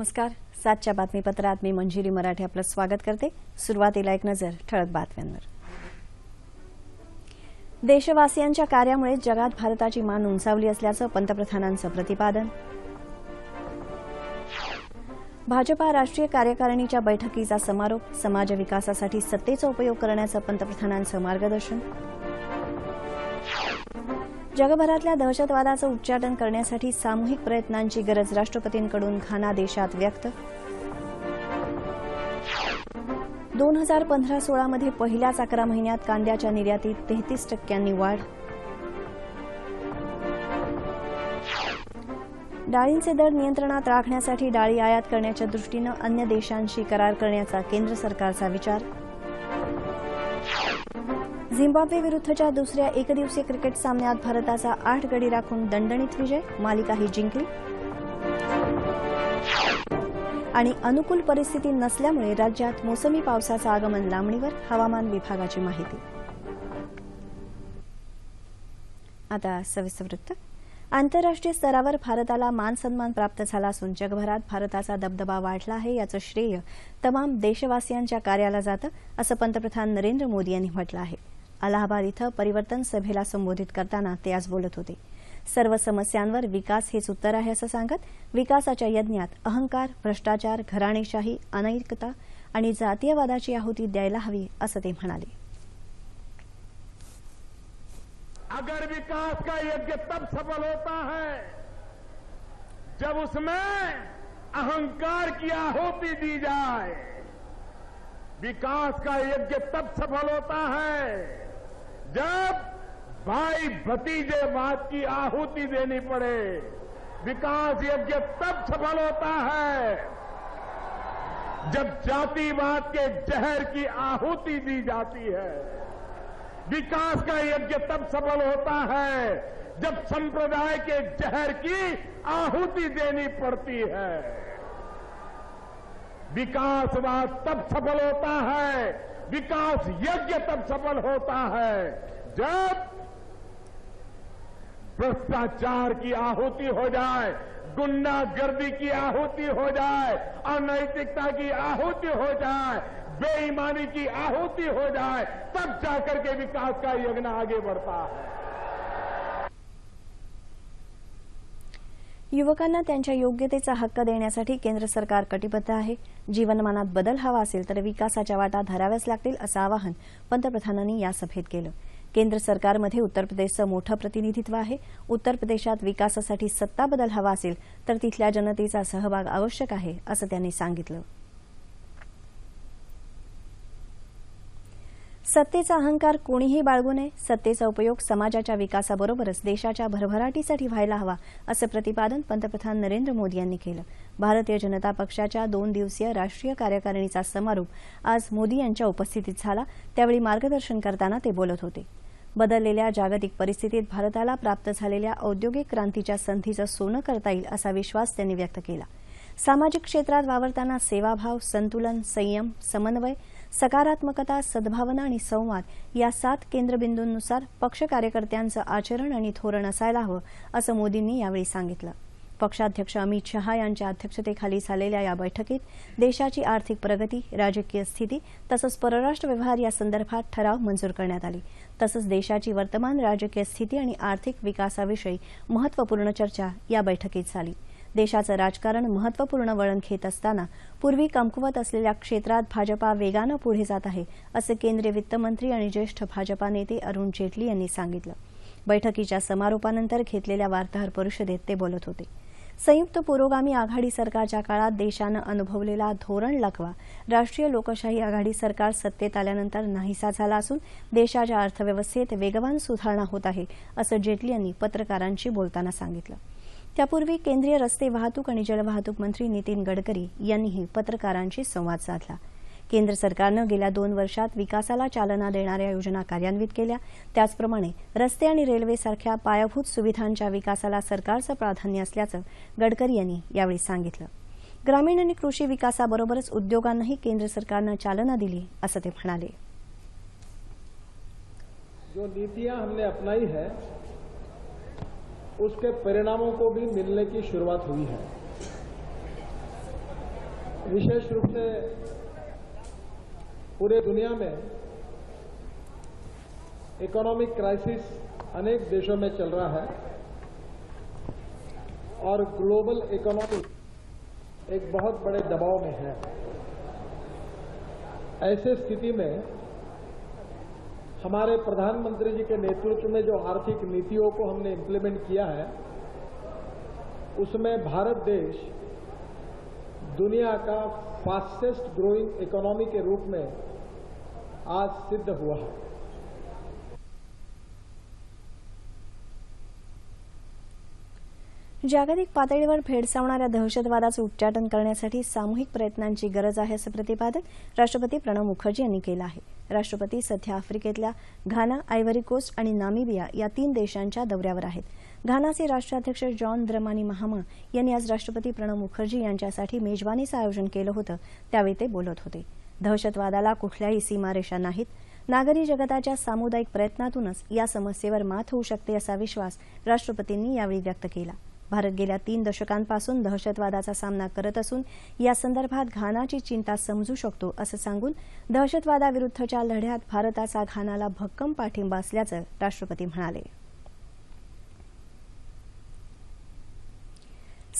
नमस्कार. सातच्या बातमीपत्रात मी मंजिरी मराठे आपलं स्वागत करते. सुरुवातीला एक नजर ठळक बातम्यांवर. देशवासियांच्या कार्यामुळे जगात भारताची मान उंचावली असल्याचं पंतप्रधानांचं प्रतिपादन. भाजपा राष्ट्रीय कार्यकारिणीच्या बैठकीचा समारोप समाज विकासासाठी सत्तेचा उपयोग करण्याचं पंतप्रधानांचं मार्गदर्शन. जगभरातल्या दहशतवादाचं उच्चाटन करण्यासाठी सामूहिक प्रयत्नांची गरज राष्ट्रपतींकडून घाना देशात व्यक्त. दोन हजार पंधरा सोळामध्ये पहिल्याच अकरा महिन्यात कांद्याच्या निर्यातीत तेहतीस टक्क्यांनी वाढ. डाळींचे दर नियंत्रणात राखण्यासाठी डाळी आयात करण्याच्या दृष्टीनं अन्य देशांशी करार करण्याचा केंद्र सरकारचा विचार. झिम्बाब्वे विरुद्धच्या दुसऱ्या एकदिवसीय क्रिकेट सामन्यात भारताचा आठ गडी राखून दणदणीत विजय मालिकाही जिंकली. आणि अनुकूल परिस्थिती नसल्यामुळे राज्यात मोसमी पावसाचं आगमन लांबणीवर हवामान विभागाची माहिती. आता सविस्तर वृत्त. आंतरराष्ट्रीय स्तरावर भारताला मान सन्मान प्राप्त झाला असून जगभरात भारताचा दबदबा वाढला आहे याचं श्रेय तमाम देशवासियांच्या कार्याला जातं असं पंतप्रधान नरेंद्र मोदी यांनी म्हटलं आहे. अलाहाबाद इथं परिवर्तन सभेला संबोधित करताना ते आज बोलत होते. सर्व समस्यांवर विकास हेच उत्तर आहे असं सांगत विकासाच्या यज्ञात अहंकार भ्रष्टाचार घराणेशाही अनैतिकता आणि जातीयवादाची आहुती द्यायला हवी असं ते म्हणाले. अगर विकास का यज्ञ तब सफल होता है जब उसमें अहंकार की आहुति दी जाए। विकास का यज्ञ तब सफल होता है भाई भतीजेवाद की आहुति देनी पड़े। विकास यज्ञ तब सफल होता है, जब जातिवाद के जहर की आहुति दी जाती है। विकास का यज्ञ तब सफल होता है, जब संप्रदाय के जहर की आहुति देनी पड़ती है। विकासवाद तब सफल होता है, विकास यज्ञ तब सफल होता है, जब भ्रष्टाचार की आहुति हो जाए गुंडागर्दी की आहुति हो जाए अनैतिकता की आहुति हो जाए बेईमानी की आहुति हो जाए तब जाकर के विकास का यज्ञ आगे बढ़ता है। युवकांना त्यांच्या योग्यतेचा हक्क देण्यासाठी केंद्र सरकार कटिबद्ध आहे. जीवनमानात बदल हवा असेल तर विकासाच्या वाटा धराव्याच लागतील असं आवाहन पंतप्रधानांनी या सभेत केलं. केंद्र सरकारमध्ये उत्तर प्रदेशचं मोठं प्रतिनिधित्व आहे. उत्तर प्रदेशात विकासासाठी सत्ता बदल हवा असेल तर तिथल्या जनतेचा सहभाग आवश्यक आहे असं त्यांनी सांगितलं. सत्तेचा अहंकार कोणीही बाळगू नये. सत्तेचा उपयोग समाजाच्या विकासाबरोबरच देशाच्या भरभराटीसाठी व्हायला हवा असं प्रतिपादन पंतप्रधान नरेंद्र मोदी यांनी केलं. भारतीय जनता पक्षाच्या दोन दिवसीय राष्ट्रीय कार्यकारिणीचा समारोप आज मोदी यांच्या उपस्थितीत झाला. त्यावेळी मार्गदर्शन करताना ते बोलत होते. बदललेल्या जागतिक परिस्थितीत भारताला प्राप्त झालेल्या औद्योगिक क्रांतीच्या संधीचं सोनं करता येईल असा विश्वास त्यांनी व्यक्त केला. सामाजिक क्षेत्रात वावरताना सेवाभाव संतुलन संयम समन्वय सकारात्मकता सद्भावना आणि संवाद या सात केंद्रबिंदूंनुसार पक्ष कार्यकर्त्यांचं आचरण आणि धोरण असायला हवं असं मोदींनी यावेळी सांगितलं. पक्षाध्यक्ष अमित शहा यांच्या अध्यक्षतेखाली झालेल्या या बैठकीत देशाची आर्थिक प्रगती राजकीय स्थिती तसंच परराष्ट्र व्यवहार या संदर्भात ठराव मंजूर करण्यात आली. तसंच देशाची वर्तमान राजकीय स्थिती आणि आर्थिक विकासाविषयी महत्त्वपूर्ण चर्चा या बैठकीत झाली. देशाचं राजकारण महत्त्वपूर्ण वळण घेत असताना पूर्वी कमकुवत असलेल्या क्षेत्रात भाजपा वेगानं पुढे जात आहे असं केंद्रीय वित्तमंत्री आणि ज्येष्ठ भाजपा नेते अरुण जेटली यांनी सांगितलं. बैठकीच्या समारोपानंतर घेतलेल्या वार्ताहर परिषदेत ते बोलत होते. संयुक्त पुरोगामी आघाडी सरकारच्या काळात देशानं अनुभवलेला धोरण लकवा. राष्ट्रीय लोकशाही आघाडी सरकार सत्तेत आल्यानंतर नाहीसा झाला असून देशाच्या अर्थव्यवस्थेत वेगवान सुधारणा होत आहे असं जेटली यांनी पत्रकारांशी बोलताना सांगितलं. त्यापूर्वी केंद्रीय रस्ते वाहतूक आणि जलवाहतूक मंत्री नितीन गडकरी यांनीही पत्रकारांशी संवाद साधला. केंद्र सरकारनं गेल्या दोन वर्षात विकासाला चालना देणाऱ्या योजना कार्यान्वित केल्या. त्याचप्रमाणे रस्ते आणि रेल्वेसारख्या पायाभूत सुविधांच्या विकासाला सरकारचं प्राधान्य असल्याचं गडकरी यांनी यावेळी सांगितलं. ग्रामीण आणि कृषी विकासाबरोबरच उद्योगांनाही केंद्र सरकारनं चालना दिली असं ते म्हणाले. जो नीतियां हमने अपनाई है उसके परिणामों को भी मिलने की शुरुआत हुई है। विशेष रूप से पूरे दुनिया में इकोनॉमिक क्राइसिस अनेक देशों में चल रहा है और ग्लोबल इकोनॉमी एक बहुत बड़े दबाव में है। ऐसे स्थिति में हमारे प्रधानमंत्री जी के नेतृत्व में जो आर्थिक नीतियों को हमने इम्प्लीमेंट किया है, उसमें भारत देश दुनिया का फास्टेस्ट ग्रोइंग इकोनॉमी के रूप में आज सिद्ध हुआ है। जागतिक पातळीवर भेडसावणाऱ्या दहशतवादाचं उच्चाटन करण्यासाठी सामूहिक प्रयत्नांची गरज आहे असं प्रतिपादन राष्ट्रपती प्रणव मुखर्जी यांनी केलं आहे. राष्ट्रपती सध्या आफ्रिकेतल्या घाना आयव्हरी कोस्ट आणि नामिबिया या तीन देशांच्या दौऱ्यावर आहेत. घानाचे राष्ट्राध्यक्ष जॉन द्रमानी महामा यांनी आज राष्ट्रपती प्रणव मुखर्जी यांच्यासाठी मेजवानीचं आयोजन केलं होतं. त्यावेळी ते बोलत होते. दहशतवादाला कुठल्याही सीमारेषा नाहीत. नागरी जगताच्या सामुदायिक प्रयत्नातूनच या समस्येवर मात होऊ शकते असा विश्वास राष्ट्रपतींनी यावेळी व्यक्त केला. भारत गेल्या तीन दशकांपासून दहशतवादाचा सामना करत असून या संदर्भात घानाची चिंता समजू शकतो असं सांगून दहशतवादाविरुद्धच्या लढ्यात भारताचा घानाला भक्कम पाठिंबा असल्याचं राष्ट्रपती म्हणाले.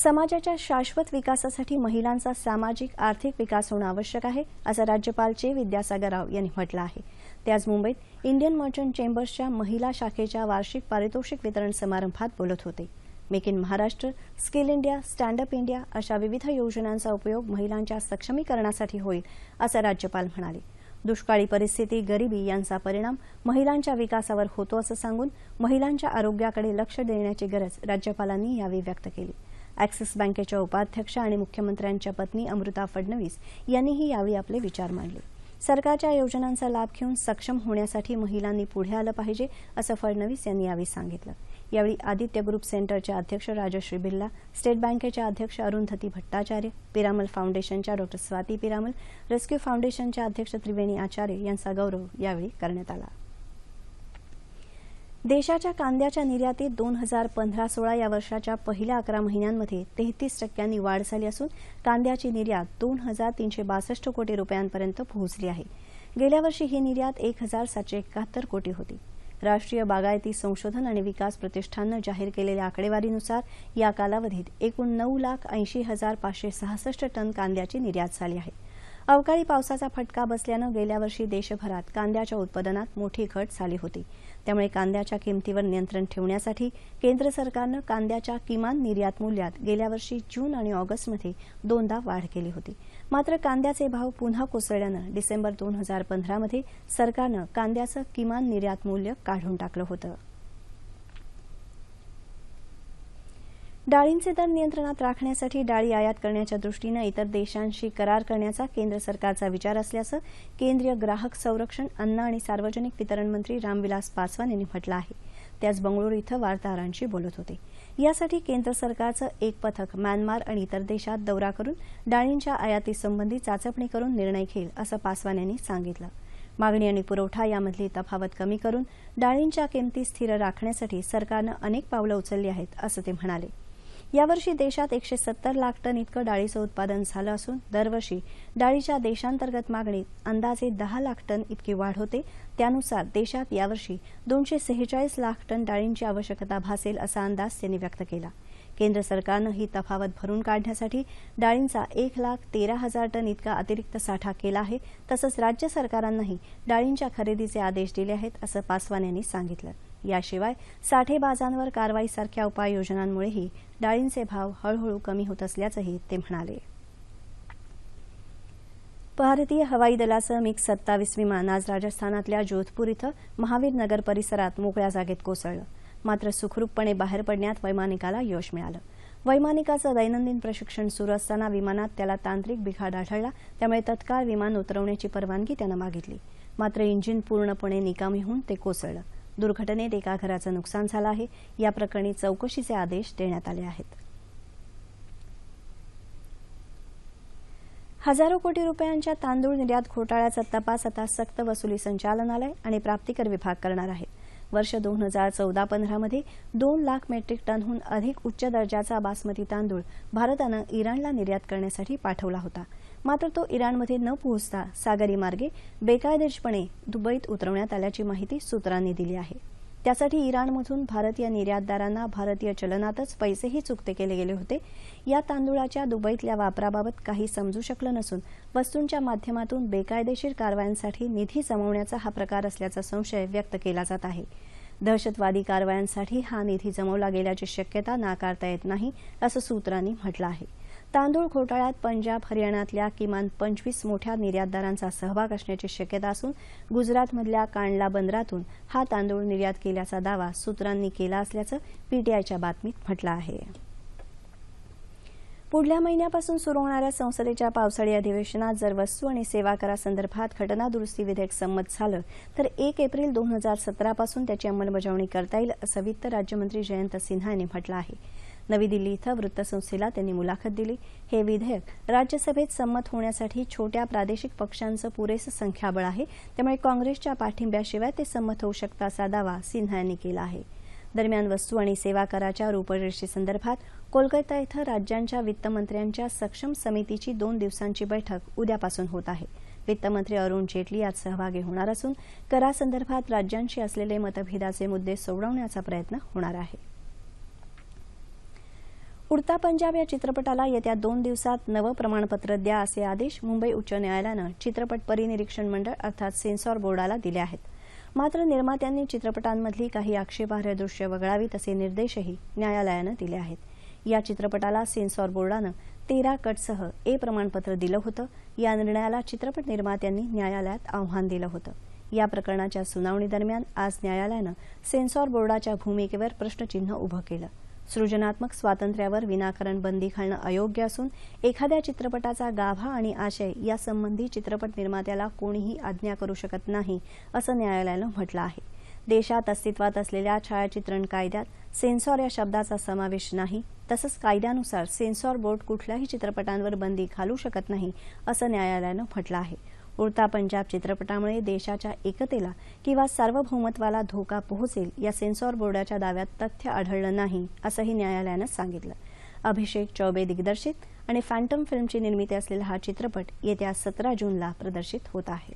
समाजाच्या शाश्वत विकासासाठी महिलांचा सामाजिक आर्थिक विकास होणं आवश्यक आहे असं राज्यपाल चे विद्यासागर राव यांनी म्हटलं आहे. ते आज मुंबईत इंडियन मर्चंट चेंबर्सच्या महिला शाखेच्या वार्षिक पारितोषिक वितरण समारंभात बोलत होते. Make in Maharashtra skill India stand up India अशा विविध योजनांचा उपयोग महिलांच्या सक्षमीकरणासाठी होईल असं राज्यपाल म्हणाले. दुष्काळी परिस्थिती गरिबी यांचा परिणाम महिलांच्या विकासावर होतो असं सांगून महिलांच्या आरोग्याकडे लक्ष देण्याची गरज राज्यपालांनी यावेळी व्यक्त केली. ऍक्सिस बँकेच्या उपाध्यक्ष आणि मुख्यमंत्र्यांच्या पत्नी अमृता फडणवीस यांनीही यावेळी आपले विचार मांडले. सरकारच्या योजनांचा लाभ घेऊन सक्षम होण्यासाठी महिलांनी पुढे आलं पाहिजे असं फडणवीस यांनी यावेळी सांगितलं. यावेळी आदित्य ग्रुप सेंटरचे अध्यक्ष राजश्री बिर्ला स्टेट बँकेच्या अध्यक्ष अरुंधती भट्टाचार्य पिरामल फाउंडेशनच्या डॉ. स्वाती पिरामल रेस्क्यू फाउंडेशनच्या अध्यक्ष त्रिवेणी आचार्य यांचा गौरव यावेळी करण्यात आला. देशाच्या कांद्याच्या निर्यातीत दोन हजार पंधरा सोळा या वर्षाच्या पहिल्या अकरा महिन्यांमध्ये तेहतीस टक्क्यांनी वाढ झाली असून कांद्याची निर्यात दोन हजार तीनशे बासष्ट कोटी रुपयांपर्यंत पोहोचली आहे. गेल्या वर्षी ही निर्यात एक हजार सातशे एकाहत्तर कोटी होती. राष्ट्रीय बागायती संशोधन आणि विकास प्रतिष्ठाननं जाहीर केलेल्या आकडेवारीनुसार या कालावधीत एकूण नऊ लाख ऐंशी हजार पाचशे सहासष्ट टन कांद्याची निर्यात झाली आहे. अवकाळी पावसाचा फटका बसल्यानं गेल्या वर्षी देशभरात कांद्याच्या उत्पादनात मोठी घट झाली होती. त्यामुळे कांद्याच्या किमतीवर नियंत्रण ठेवण्यासाठी केंद्र सरकारनं कांद्याच्या किमान निर्यात मूल्यात गेल्या वर्षी जून आणि ऑगस्टमध्ये दोनदा वाढ केली होती. मात्र कांद्याचे भाव पुन्हा कोसळल्यानं डिसेंबर दोन हजार पंधरामध्ये सरकारनं कांद्याचं किमान निर्यात मूल्य काढून टाकलं होतं. डाळींचे दर नियंत्रणात राखण्यासाठी डाळी आयात करण्याच्या दृष्टीनं इतर देशांशी करार करण्याचा केंद्र सरकारचा विचार असल्याचं केंद्रीय ग्राहक संरक्षण अन्न आणि सार्वजनिक वितरण मंत्री रामविलास पासवान यांनी म्हटलं आहे. ते आज बंगळुरू इथं वार्ताहरांशी बोलत होते. यासाठी केंद्र सरकारचं एक पथक म्यानमार आणि इतर देशात दौरा करून डाळींच्या आयातीसंबंधी चाचपणी करून निर्णय घेईल असं पासवान यांनी सांगितलं. मागणी आणि पुरवठा यामधली तफावत कमी करून डाळींच्या किमती स्थिर राखण्यासाठी सरकारनं अनेक पावलं उचलली आहेत असं ते म्हणाले. यावर्षी देशात एकशे सत्तर लाख टन इतकं डाळीचं उत्पादन झालं असून दरवर्षी डाळीच्या देशांतर्गत मागणीत अंदाजे दहा लाख टन इतकी वाढ होते. त्यानुसार देशात यावर्षी दोनशे सेहेचाळीस लाख टन डाळींची आवश्यकता भासेल असा अंदाज त्यांनी व्यक्त केला. केंद्र सरकारनं ही तफावत भरून काढण्यासाठी डाळींचा एक लाख तेरा हजार टन इतका अतिरिक्त साठा केला आहे तसंच राज्य सरकारांनाही डाळींच्या खरेदीचे आदेश दिले आहेत असं पासवान यांनी सांगितलं. याशिवाय साठेबाजांवर कारवाईसारख्या उपाययोजनांमुळेही डाळींचे भाव हळूहळू कमी होत असल्याचंही ते म्हणाले. भारतीय हवाई दलाचं मिग सत्तावीस विमान आज राजस्थानातल्या जोधपूर इथं महावीर नगर परिसरात मोकळ्या जागेत कोसळलं. मात्र सुखरूपपणे बाहेर पडण्यात वैमानिकाला यश मिळालं. वैमानिकाचं दैनंदिन प्रशिक्षण सुरू असताना विमानात त्याला तांत्रिक बिघाड आढळला त्यामुळे तत्काळ विमान उतरवण्याची परवानगी त्यानं मागितली. मात्र इंजिन पूर्णपणे निकामी होऊन ते कोसळलं. दुर्घटनेत एका घराचं नुकसान झालं आहे. या प्रकरणी चौकशीचे आदेश देण्यात आले आहेत. हजारो कोटी रुपयांच्या तांदूळ निर्यात घोटाळ्याचा तपास आता सक्त वसुली संचालनालय आणि प्राप्तिकर विभाग करणार आहे वर्ष दोन हजार चौदा पंधरामध्ये दोन लाख मेट्रिक टनहून अधिक उच्च दर्जाचा बासमती तांदूळ भारतानं इराणला निर्यात करण्यासाठी पाठवला होता. मात्र तो इराणमध्ये न पोहोचता सागरी मार्गे बेकायदेशीरपणे दुबईत उतरवण्यात आल्याची माहिती सूत्रांनी दिली आहे. त्यासाठी इराणमधून भारतीय निर्यातदारांना भारतीय चलनातच पैसेही चुकते केले गेले होते. या तांदूळाच्या दुबईतल्या वापराबाबत काही समजू शकलं नसून वस्तूंच्या माध्यमातून बेकायदेशीर कारवायांसाठी निधी जमवण्याचा हा प्रकार असल्याचा संशय व्यक्त केला जात आहे. दहशतवादी कारवायांसाठी हा निधी जमवला गेल्याची शक्यता नाकारता येत नाही असं सूत्रांनी म्हटलं आहे. तांदूळ घोटाळ्यात पंजाब हरियाणातल्या किमान पंचवीस मोठ्या निर्यातदारांचा सहभाग असण्याची शक्यता असून गुजरातमधल्या कांडला बंदरातून हा तांदूळ निर्यात केल्याचा दावा सूत्रांनी केला असल्याचं पीटीआयच्या बातमीत म्हटलं आहे. पुढल्या महिन्यापासून सुरू होणाऱ्या संसदेच्या पावसाळी अधिवेशनात जर वस्तू आणि सेवा करासंदर्भात घटना दुरुस्ती विधेयक संमत झालं तर एक एप्रिल दोन हजार सतरापासून त्याची अंमलबजावणी करता येईल असं वित्त राज्यमंत्री जयंत सिन्हा यांनी म्हटलं आहे. नवी दिल्ली इथं वृत्तसंस्थेला त्यांनी मुलाखत दिली. हे विधेयक राज्यसभेत संमत होण्यासाठी छोट्या प्रादेशिक पक्षांचं पुरेसं संख्याबळ आहे. त्यामुळे काँग्रेसच्या पाठिंब्याशिवाय ते संमत होऊ शकतं असा दावा सिन्हा यांनी केला आहे. दरम्यान वस्तू आणि सेवा कराच्या रूपरेषेसंदर्भात कोलकाता इथं राज्यांच्या वित्तमंत्र्यांच्या सक्षम समितीची दोन दिवसांची बैठक उद्यापासून होत आहे. वित्तमंत्री अरुण जेटली यात सहभागी होणार असून करासंदर्भात राज्यांशी असलेले मतभेदाचे मुद्दे सोडवण्याचा प्रयत्न होणार आहे. उडता पंजाब या चित्रपटाला येत्या दोन दिवसात नवं प्रमाणपत्र द्या असे आदेश मुंबई उच्च न्यायालयानं चित्रपट परिनिरीक्षण मंडळ अर्थात सेन्सॉर बोर्डाला दिले आहेत. मात्र निर्मात्यांनी चित्रपटांमधली काही आक्षेपार्ह दृश्य वगळावीत असे निर्देशही न्यायालयानं दिले आहेत. या चित्रपटाला सेन्सॉर बोर्डानं तेरा कटसह ए प्रमाणपत्र दिलं होतं. या निर्णयाला चित्रपट निर्मात्यांनी न्यायालयात आव्हान दिलं होतं. या प्रकरणाच्या सुनावणीदरम्यान आज न्यायालयानं सेन्सॉर बोर्डाच्या भूमिकेवर प्रश्नचिन्ह उभं केलं. सृजनात्मक स्वातंत्र्यावर विनाकारण बंदी घालणं अयोग्य असून एखाद्या चित्रपटाचा गाभा आणि आशय यासंबंधी चित्रपट निर्मात्याला कोणीही आज्ञा करू शकत नाही असं न्यायालयानं म्हटलं आहे. देशात अस्तित्वात असलेल्या छायाचित्रण कायद्यात सेन्सॉर या शब्दाचा समावेश नाही तसंच कायद्यानुसार सेन्सॉर बोर्ड कुठल्याही चित्रपटांवर बंदी घालू शकत नाही असं न्यायालयानं म्हटलं आहे. उडता पंजाब चित्रपटामुळे देशाच्या एकतेला किंवा सार्वभौमत्वाला धोका पोहोचेल या सेन्सॉर बोर्डाच्या दाव्यात तथ्य आढळलं नाही असंही न्यायालयानं सांगितलं. अभिषेक चौबे दिग्दर्शित आणि फॅन्टम फिल्मची निर्मिती असलेला हा चित्रपट येत्या सतरा जूनला प्रदर्शित होत आहे.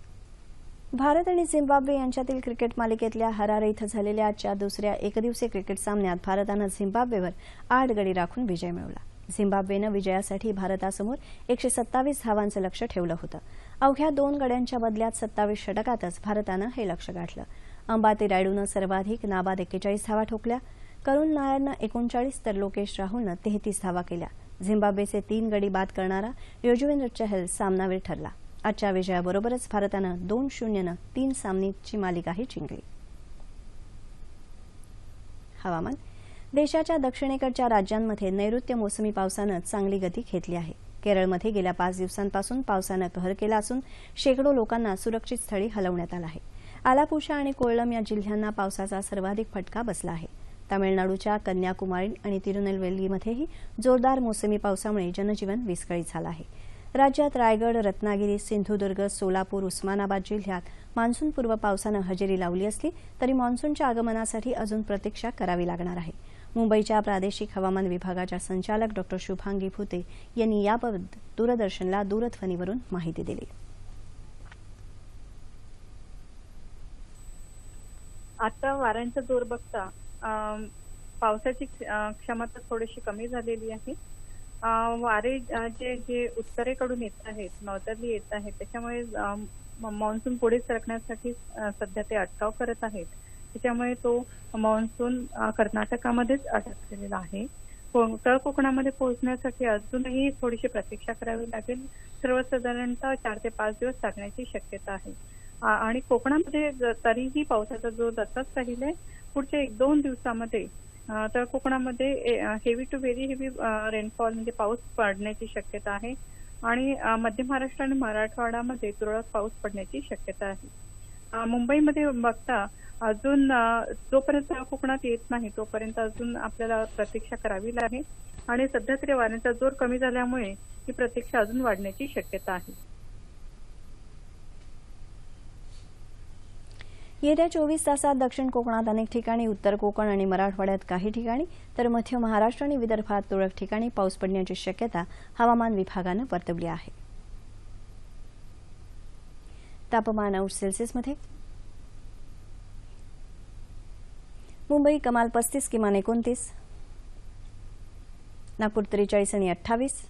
भारत आणि झिम्बाब्वे यांच्यातील क्रिकेट मालिकेतल्या हरारे इथं झालेल्या आजच्या दुसऱ्या एकदिवसीय क्रिकेट सामन्यात भारतानं झिम्बाब्वेवर आठ गडी राखून विजय मिळवला. झिम्बाब्वेनं विजयासाठी भारतासमोर एकशे सत्तावीस धावांचं लक्ष ठेवलं होतं. अवघ्या दोन गड्यांच्या बदल्यात सत्तावीस षटकातच भारतानं हे लक्ष गाठलं. अंबाती रायडूनं सर्वाधिक नाबाद एक्केचाळीस धावा ठोकल्या. करुण नायरनं एकोणचाळीस तर लोकेश राहुलनं तेहतीस धावा केल्या. झिम्बाब्वेचे तीन गडी बाद करणारा युजवेंद्र चहल सामनावीर ठरला. आजच्या विजयाबरोबरच भारतानं दोन शून्यनं तीन सामन्यांची मालिकाही जिंकली. हवामान देशाच्या दक्षिणेकडच्या राज्यांमध्ये नैऋत्य मोसमी पावसानं चांगली गती घेतली आहे. केरळमध्ये गेल्या पाच दिवसांपासून पावसानं कहर केला असून शेकडो लोकांना सुरक्षित स्थळी हलवण्यात आलं आहे. आलापुषा आणि कोळम या जिल्ह्यांना पावसाचा सर्वाधिक फटका बसला आहे. तामिळनाडूच्या कन्याकुमारी आणि तिरुनेलवेलीमध्येही जोरदार मोसमी पावसामुळे जनजीवन विस्कळीत झालं आहे. राज्यात रायगड रत्नागिरी सिंधुदुर्ग सोलापूर उस्मानाबाद जिल्ह्यात मान्सूनपूर्व पावसानं हजेरी लावली असली तरी मान्सूनच्या आगमनासाठी अजून प्रतीक्षा करावी लागणार आहे. मुंबईच्या प्रादेशिक हवामान विभागाच्या संचालक डॉ. शुभांगी भुते यांनी याबाबत दूरदर्शनला दूरध्वनीवरून माहिती दिली. आता वाऱ्यांचा जोर बघता अं, पावसाची क्षमता थोडीशी कमी झालेली आहे. अं, वारे जे जे उत्तरेकडून येत आहेत नॉर्थरली येत आहेत त्याच्यामुळे अं, मान्सून पुढे सरकण्यासाठी सध्या ते अटकाव करत आहेत. त्याच्यामुळे तो मान्सून कर्नाटकामध्येच अटकलेला आहे. तळ कोकणामध्ये पोहोचण्यासाठी अजूनही थोडीशी प्रतीक्षा करावी लागेल. सर्वसाधारणतः चार ते पाच दिवस लागण्याची शक्यता आहे. आणि कोकणामध्ये तरीही पावसाचा जोर जाताच राहील आहे पुढच्या एक दोन दिवसामध्ये तर कोकणामध्ये heavy to very heavy rainfall म्हणजे पाऊस पडण्याची शक्यता आहे. आणि मध्य महाराष्ट्र आणि मराठवाड्यामध्ये तुरळक पाऊस पडण्याची शक्यता आहे. मुंबईमध्ये बघता अजून जोपर्यंत कोकणात येत नाही तोपर्यंत अजून आपल्याला प्रतीक्षा करावी लागेल. आणि सध्या तरी वाऱ्यांचा जोर कमी झाल्यामुळे ही प्रतीक्षा अजून वाढण्याची शक्यता आहे. येत्या चोवीस तासात दक्षिण कोकणात अनेक ठिकाणी उत्तर कोकण आणि मराठवाड्यात काही ठिकाणी तर मध्य महाराष्ट्र आणि विदर्भात तुरळक ठिकाणी पाऊस पडण्याची शक्यता हवामान विभागानं वर्तवली आहे. तापमान अंश सेल्सिअसमध्ये मुंबई कमाल पस्तीस किमान एकोणतीस. नागपूर त्रेचाळीस आणि अठ्ठावीस.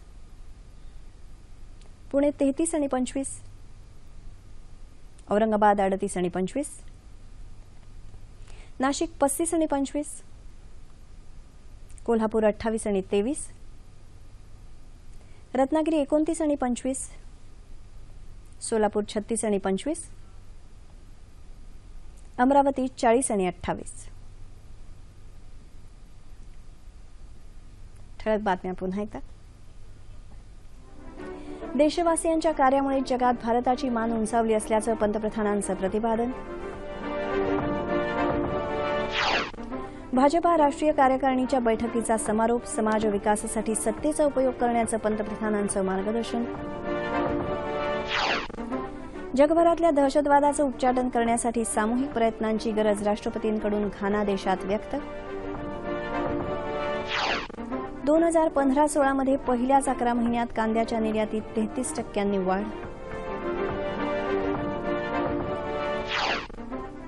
पुणे तेहतीस आणि पंचवीस. औरंगाबाद अडतीस आणि पंचवीस. नाशिक पस्तीस आणि पंचवीस. कोल्हापूर अठ्ठावीस आणि तेवीस. रत्नागिरी एकोणतीस आणि पंचवीस. सोलापूर छत्तीस आणि पंचवीस. अमरावती चाळीस आणि अठ्ठावीस. ठळक बातम्या पुन्हा एकदा. देशवासियांच्या कार्यामुळे जगात भारताची मान उंचावली असल्याचं पंतप्रधानांचं प्रतिपादन. भाजपा राष्ट्रीय कार्यकारिणीच्या बैठकीचा समारोप समाज विकासासाठी सत्तेचा उपयोग करण्याचं पंतप्रधानांचं मार्गदर्शन. जगभरातल्या दहशतवादाचं उच्चाटन करण्यासाठी सामूहिक प्रयत्नांची गरज राष्ट्रपतींकडून घाना देशात व्यक्त. दोन हजार पंधरा सोळामध्ये पहिल्याच अकरा महिन्यात कांद्याच्या निर्यातीत तेहतीस टक्क्यांनी वाढ.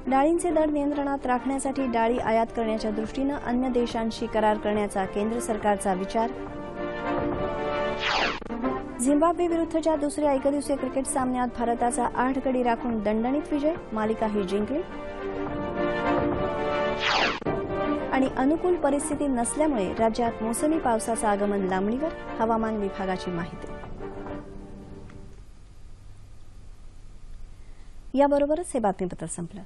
डाळींचे दर नियंत्रणात राखण्यासाठी डाळी आयात करण्याच्या दृष्टीनं अन्य देशांशी करार करण्याचा केंद्र सरकारचा विचार. झिम्बाब्वे विरुद्धच्या दुसऱ्या एकदिवसीय क्रिकेट सामन्यात भारताचा आठ गडी राखून दणदणीत विजय मालिकाही जिंकली. आणि अनुकूल परिस्थिती नसल्यामुळे राज्यात मोसमी पावसाचं आगमन लांबणीवर हवामान विभागाची माहिती. याबरोबरच हे बातमीपत्र संपलं.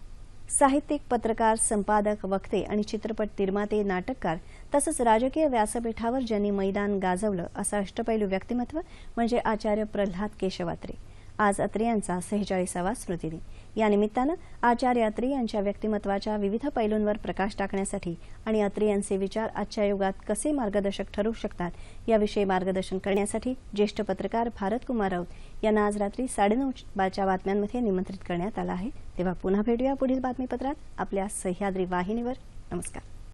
साहित्यिक पत्रकार संपादक वक्ते आणि चित्रपट निर्माते नाटककार तसंच राजकीय व्यासपीठावर ज्यांनी मैदान गाजवलं असं अष्टपैलू व्यक्तिमत्व म्हणजे आचार्य प्रल्हाद केशवात्रे. आज अत्रे यांचा सेहेचाळीसावा स्मृतिदिन. या निमित्तानं आचार्य अत्रे यांच्या व्यक्तिमत्वाच्या विविध पैलूंवर प्रकाश टाकण्यासाठी आणि अत्रे यांचे विचार आजच्या युगात कसे मार्गदर्शक ठरू शकतात याविषयी मार्गदर्शन करण्यासाठी ज्येष्ठ पत्रकार भारत कुमार राऊत यांना आज रात्री साडेनऊच्या बातम्यांमध्ये निमंत्रित करण्यात आलं आहे. तेव्हा पुन्हा भेटूया पुढील बातमीपत्रात. आपल्या सह्याद्री वाहिनीवर. नमस्कार.